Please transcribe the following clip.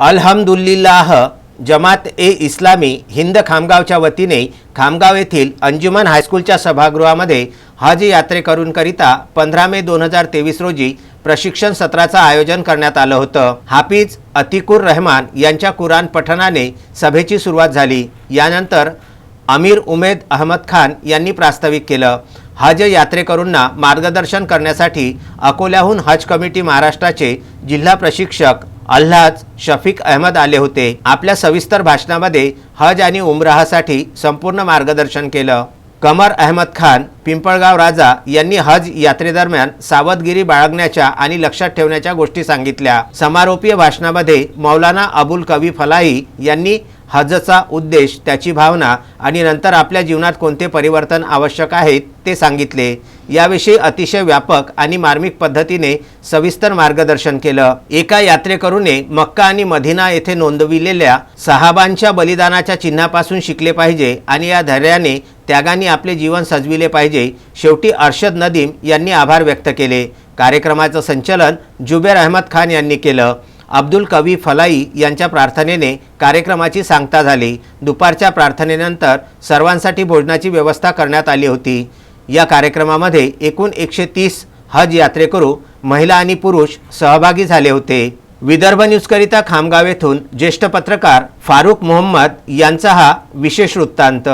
अल्हमदुल्लिल्लाह जमात ए इस्लामी हिंद खामगावच्या वतीने खामगाव येथील अंजुमन हायस्कूलच्या सभागृहामध्ये हज यात्रेकरूंकरिता पंधरा मे दोन हजार तेवीस रोजी प्रशिक्षण सत्राचं आयोजन करण्यात आलं होतं. हाफिज अतिकुर रहमान यांच्या कुराण पठणाने सभेची सुरुवात झाली. यानंतर अमीर उमेद अहमद खान यांनी प्रास्ताविक केलं. हज यात्रेकरूंना मार्गदर्शन करण्यासाठी अकोल्याहून हज कमिटी महाराष्ट्राचे जिल्हा प्रशिक्षक अल्हाज शफीक अहमद आले होते. आपल्या सविस्तर भाषणामध्ये हज आणि उमराहासाठी संपूर्ण मार्गदर्शन केलं. कमर अहमद खान पिंपळगाव राजा यांनी हज यात्रेदरम्यान सावधगिरी बाळगण्याच्या आणि लक्षात ठेवण्याच्या गोष्टी सांगितल्या. समारोपीय भाषणामध्ये मौलाना अबुल कवी फलाही यांनी हजचा उद्देश त्याची भावना आणि नंतर आपल्या जीवनात कोणते परिवर्तन आवश्यक आहेत ते सांगितले. याविषयी अतिशय व्यापक आणि मार्मिक पद्धतीने सविस्तर मार्गदर्शन केलं. एका यात्रेकरूने मक्का आणि मदिना येथे नोंदविलेल्या सहाबांच्या बलिदानाच्या चिन्हापासून शिकले पाहिजे आणि या धैर्याने त्यागाने आपले जीवन सजविले पाहिजे. शेवटी अर्शद नदीम यांनी आभार व्यक्त केले. कार्यक्रमाचं संचलन जुबेर अहमद खान यांनी केलं. अब्दुल कवी फलाई यांच्या प्रार्थनेने कार्यक्रमाची सांगता झाली. दुपारच्या प्रार्थनेनंतर सर्वांसाठी भोजनाची व्यवस्था करण्यात आली होती. या कार्यक्रमामध्ये एकूण एकशे तीस हज यात्रेकरू महिला आणि पुरुष सहभागी झाले होते. विदर्भ न्यूजकरिता खामगाव येथून ज्येष्ठ पत्रकार फारुख मोहम्मद यांचा हा विशेष वृत्तांत.